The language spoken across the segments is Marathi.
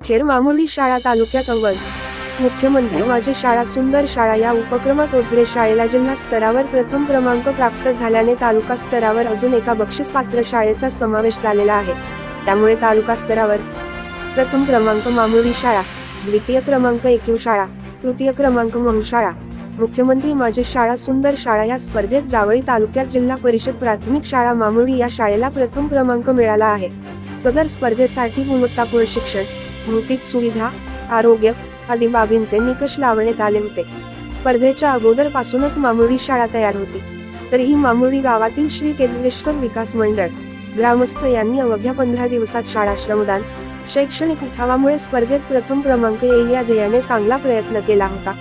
अखेर मामुली शाळा तालुक्यात अव्वल. मुख्यमंत्री माझी शाळा सुंदर शाळा या उपक्रमात ओझरे शाळेला जिल्हा स्तरावर प्रथम क्रमांक प्राप्त झाल्याने तालुका स्तरावर अजून एका बक्षीसपात्र शाळेचा समावेश झालेला आहे. त्यामुळे तालुका स्तरावर प्रथम क्रमांक मामुली शाळा द्वितीय क्रमांक एकीव शाळा तृतीय क्रमांक महुशाळा मुख्यमंत्री माझी शाळा सुंदर शाळा या स्पर्धेत जावळी तालुक्यात जिल्हा परिषद प्राथमिक शाळा मामुळी या शाळेला प्रथम क्रमांक मिळाला आहे. सदर स्पर्धेसाठी गुणवत्तापूर्ण शिक्षण भौतिक सुविधा आरोग्य आदी बाबींचे निकष लावण्यात आले होते. स्पर्धेच्या अगोदर पासूनच मामुळी शाळा तयार होती. तरीही मामुळी गावातील श्री केंद्रेश्वर विकास मंडळ ग्रामस्थ यांनी अवघ्या पंधरा दिवसात शाळा श्रमदान शैक्षणिक उठावामुळे स्पर्धेत प्रथम क्रमांक येईल या ध्येयाने चांगला प्रयत्न केला होता.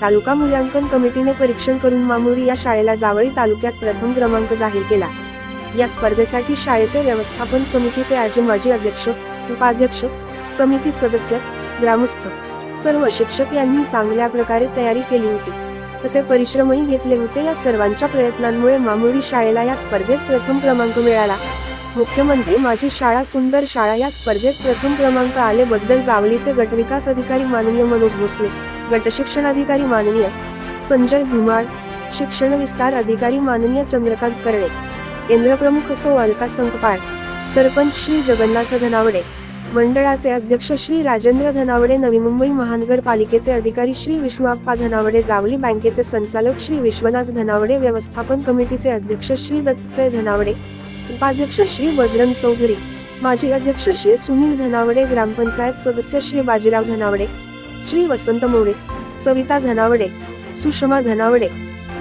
तालुका मूल्यांकन कमिटीने परीक्षण करून मामुळी या शाळेला जावळी तालुक्यात प्रथम क्रमांक जाहीर केला. या स्पर्धेसाठी शाळेचे व्यवस्थापन समितीचे आजी माजी अध्यक्ष उपाध्यक्ष समिती सदस्य ग्रामस्थ सर्व शिक्षक यांनी चांगल्या प्रकारे तयारी केली होती. तसे परिश्रमही घेतले होते. या सर्वांच्या प्रयत्नांमुळे मामुळी शाळेला या स्पर्धेत प्रथम क्रमांक मिळाला. मुख्यमंत्री माझी शाळा सुंदर शाळा या स्पर्धेत प्रथम क्रमांक आलेबद्दल जावळीचे गटविकास अधिकारी माननीय मनोज भोसले गटशिक्षण अधिकारी माननीय संजय धुमाळ शिक्षण विस्तार अधिकारी माननीय चंद्रकांत कर्णे केंद्रप्रमुख सौ अलका संकपाळ सरपंच श्री जगन्नाथ धनावडे मंडळाचे अध्यक्ष श्री राजेंद्र धनावडे नवी मुंबई महानगरपालिकेचे अधिकारी श्री विष्णुआप्पा धनावडे जावली बँकेचे संचालक श्री विश्वनाथ धनावडे व्यवस्थापन कमिटीचे अध्यक्ष श्री दत्तत्रय धनावडे उपाध्यक्ष श्री बजरंग चौधरी माजी अध्यक्ष श्री सुनील धनावडे ग्रामपंचायत सदस्य श्री बाजीराव धनावडे श्री वसंत मोरे सविता धनावडे सुषमा धनावडे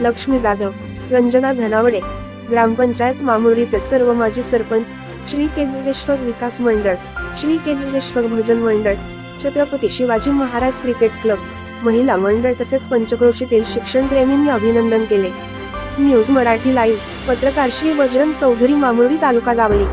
लक्ष्मी जाधव रंजना धनावडे ग्रामपंचायत मामुरीचे सर्व माजी सरपंच श्री केंद्रेश्वर विकास मंडळ श्री केंद्रेश्वर भजन मंडळ छत्रपती शिवाजी महाराज क्रिकेट क्लब महिला मंडळ तसेच पंचक्रोशीतील शिक्षणप्रेमींनी अभिनंदन केले. न्यूज मराठी लाईव्ह पत्रकार श्री बजरंग चौधरी मामुळी तालुका जावली